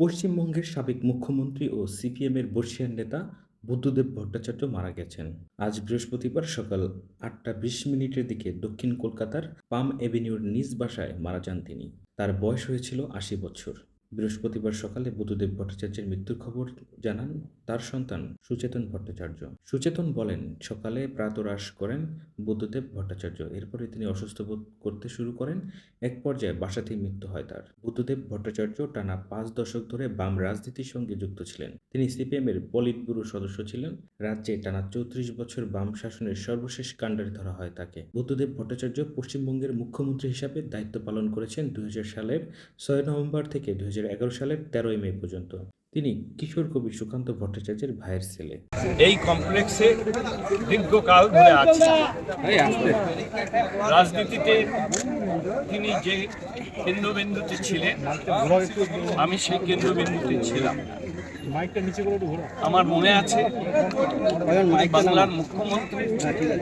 পশ্চিমবঙ্গের সাবেক মুখ্যমন্ত্রী ও সিপিএমের বর্ষিয়ান নেতা বুদ্ধদেব ভট্টাচার্য মারা গেছেন। আজ বৃহস্পতিবার সকাল আটটা বিশ মিনিটের দিকে দক্ষিণ কলকাতার পাম এভিনিউর নিজ বাসায় মারা যান তিনি। তার বয়স হয়েছিল আশি বছর। বৃহস্পতিবার সকালে বুদ্ধদেব ভট্টাচার্যের মৃত্যুর খবর জানান তার সন্তান সুচেতন ভট্টাচার্য। সুচেতন বলেন, সকালে প্রাতরাশ করেন বুদ্ধদেব ভট্টাচার্য। এরপরে তিনি অসুস্থ বোধ করতে শুরু করেন। এক পর্যায়ে বাসাতেই মৃত্যু হয় তার। বুদ্ধদেব ভট্টাচার্য টানা পাঁচ দশক ধরে বাম রাজনীতির সঙ্গে যুক্ত ছিলেন। তিনি সিপিএমের পলিট ব্যুরো সদস্য ছিলেন। রাজ্যে টানা চৌত্রিশ বছর বাম শাসনের সর্বশেষ কাণ্ডারে ধরা হয় তাকে। বুদ্ধদেব ভট্টাচার্য পশ্চিমবঙ্গের মুখ্যমন্ত্রী হিসাবে দায়িত্ব পালন করেছেন দুই হাজার সালের ছয় নভেম্বর থেকে দুই হাজার সালের তেরোই মে পর্যন্ত তিনি কিশোর কবি সুকান্ত ভট্টাচার্যের ভাইয়ের ছেলে। এই কমপ্লেক্সে দীর্ঘকাল ধরে আছে। রাজনীতিতে তিনি যে কেন্দ্রবিন্দুতে ছিলেন, আমি সেই কেন্দ্রবিন্দুতে ছিলাম। আমার মনে আছে বাংলার মুখ্যমন্ত্রী।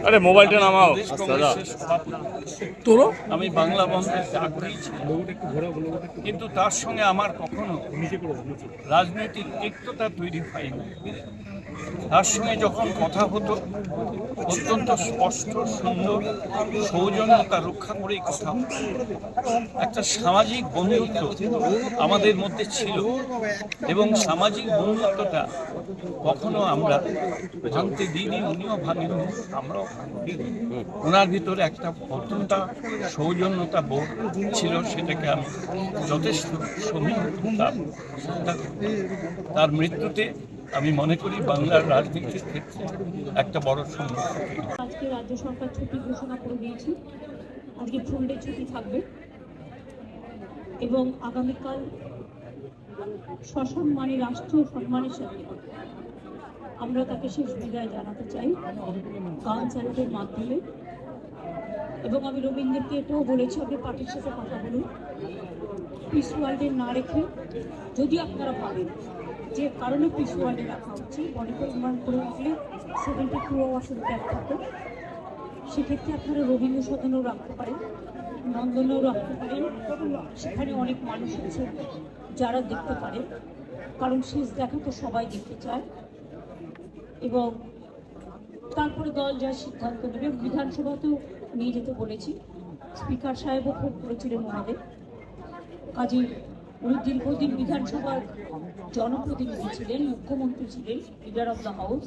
আরে মোবাইলটা নামাও। কংগ্রেসের আমি বাংলা বন্ধের কিন্তু তার সঙ্গে আমার কখনো রাজনৈতিক তিক্ততা তৈরি হয়নি। তার সঙ্গে যখন কথা হতো অত্যন্ত স্পষ্ট সুন্দর সৌজন্যতা রক্ষা করেই কথা হতো। একটা সামাজিক বন্ধুত্ব আমাদের মধ্যে ছিল এবং সামাজিক বন্ধুত্বটা কখনো আমরা ভাঙতে দিইনি, উনিও ভাঙেনি আমরাও ওনার ভিতরে একটা ভদ্রতা সৌজন্যতা বোধ ছিল, সেটাকে আমি যথেষ্ট সমীহ। তার মৃত্যুতে আমি মনে করি বাংলার রাজনীতির ক্ষেত্রে একটা বড় সমস্যা আজকে রাজ্য সরকার ছুটি ঘোষণা করে দিয়েছি। আজকে ফুল ছুটি থাকবে। এবং আগামীকাল সসম্মানে রাষ্ট্রীয় সম্মানের সাথে আমরা তাকে শেষ বিদায় জানাতে চাই গান স্যালুটের মাধ্যমে। এবং আমি রবীন্দ্রকে এটাও বলেছি, আপনি পার্টির সাথে কথা বলুন। পিস ওয়ার্ল্ডে না রেখে যদি আপনারা ভাবেন যে কারণে পিস ওয়ার্ল্ডে রাখা হচ্ছে মনে পরিমাণ করে উঠলে সেভেন্টি টু আওয়ার্সের ব্যাগ থাকে সেক্ষেত্রে আপনারা রবীন্দ্র সদনেও রাখতে পারেন। নন্দনেও রাখতে সেখানে অনেক মানুষ আছে যারা দেখতে পারে। কারণ শেষ দেখা তো সবাই দেখতে চায়। এবং তারপরে দল যা সিদ্ধান্ত নেবে, বিধানসভাতেও নিয়ে যেতে বলেছি। স্পিকার সাহেবও খুব করেছিলেন ওনাদের। কাজে উনি দীর্ঘদিন বিধানসভার জনপ্রতিনিধি ছিলেন, মুখ্যমন্ত্রী ছিলেন, লিডার অফ দ্য হাউস।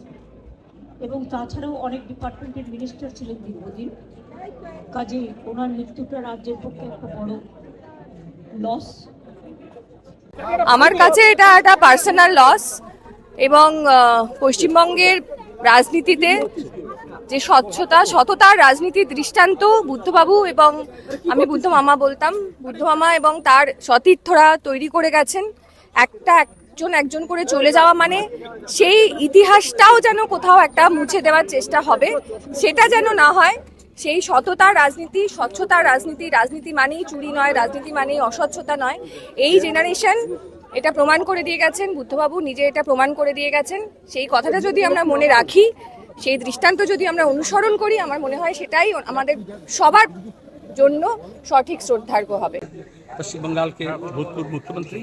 এবং তাছাড়াও অনেক ডিপার্টমেন্টের মিনিস্টার ছিলেন দীর্ঘদিন কাজে ওনার মৃত্যুটা রাজ্যের পক্ষে একটা বড় লস আমার কাছে এটা একটা পার্সোনাল লস এবং পশ্চিমবঙ্গের রাজনীতিতে যে স্বচ্ছতা, সততার রাজনীতির দৃষ্টান্ত বুদ্ধবাবু এবং আমি বুদ্ধ মামা বলতাম, বুদ্ধ মামা এবং তার সতীর্থরা তৈরি করে গেছেন। একটা একজন একজন করে চলে যাওয়া মানে সেই ইতিহাসটাও যেন কোথাও একটা মুছে দেওয়ার চেষ্টা হবে, সেটা যেন না হয়। সেই সততার রাজনীতি স্বচ্ছতার রাজনীতি রাজনীতি মানেই চুরি নয় রাজনীতি মানেই অস্বচ্ছতা নয় এই জেনারেশন এটা প্রমাণ করে দিয়ে গেছেন বুদ্ধবাবু নিজে এটা প্রমাণ করে দিয়ে গেছেন সেই কথাটা যদি আমরা মনে রাখি সেই দৃষ্টান্ত যদি আমরা অনুসরণ করি আমার মনে হয় সেটাই আমাদের সবার জন্য সঠিক শ্রদ্ধার্ঘ হবে पश्चिम बंगाल के भूतपूर्व मुख्यमंत्री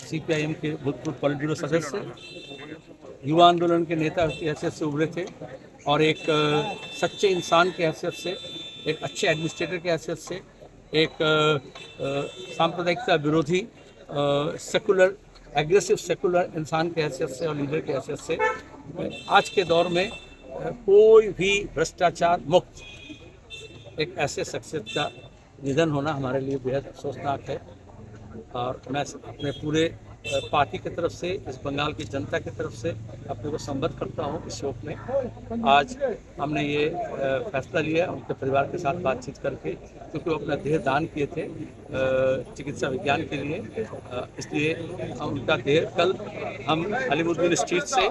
सीपीआईएम के भूतपूर्व पॉलिट ब्यूरो सदस्य युवा आंदोलन के नेता की हैसियत से उभरे थे और एक सच्चे इंसान की हैसियत से, एक अच्छे एडमिनिस्ट्रेटर की हैसियत से, एक सांप्रदायिकता विरोधी सेकुलर एग्रेसिव सेकुलर इंसान की हैसियत से और लीडर की हैसियत से, आज के दौर में कोई भी भ्रष्टाचार मुक्त, एक ऐसे शख्सियत का निधन होना हमारे लिए बेहद अफसोसनाक है। और मैं अपने पूरे पार्टी की तरफ़ से, इस बंगाल की जनता की तरफ़ से अपने को संबद्ध करता हूँ इस शोक में। आज हमने ये फैसला लिया, उनके परिवार के साथ बातचीत करके, क्योंकि वो अपना देह दान किए थे चिकित्सा विज्ञान के लिए। इसलिए हम उनका देह कल हम अलीमुद्दीन स्ट्रीट से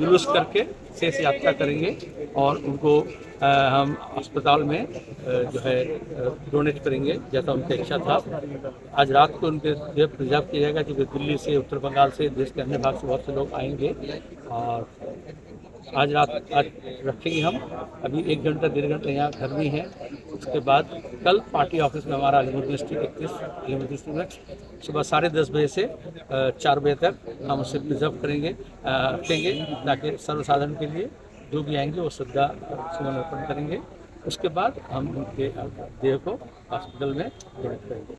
जुलूस करके शेष यात्रा करेंगे और उनको हम अस्पताल में जो है डोनेट करेंगे, जैसा उनका इच्छा था। आज रात को उनके देह प्रिजर्व किया जाएगा क्योंकि दिल्ली से, उत्तर बंगाल से, देश के अन्य भाग से बहुत से लोग आएँगे। और आज रात, आज रखेंगे हम। अभी एक घंटा, डेढ़ घंटा यहाँ घर में है। उसके बाद कल पार्टी ऑफ़िस में हमारा अलीमुद्दीन डिस्ट्रिक्ट इकतीस अलीमुद्दीन स्ट्रीट में सुबह साढ़े दस बजे से चार बजे तक हम उसे प्रिजर्व करेंगे रखेंगे ताकि सर्वसाधारण के लिए जो भी आएँगे वो श्रद्धा सुमन अर्पण करेंगे। उसके बाद हम उनके देह को हॉस्पिटल में डोनेट करेंगे।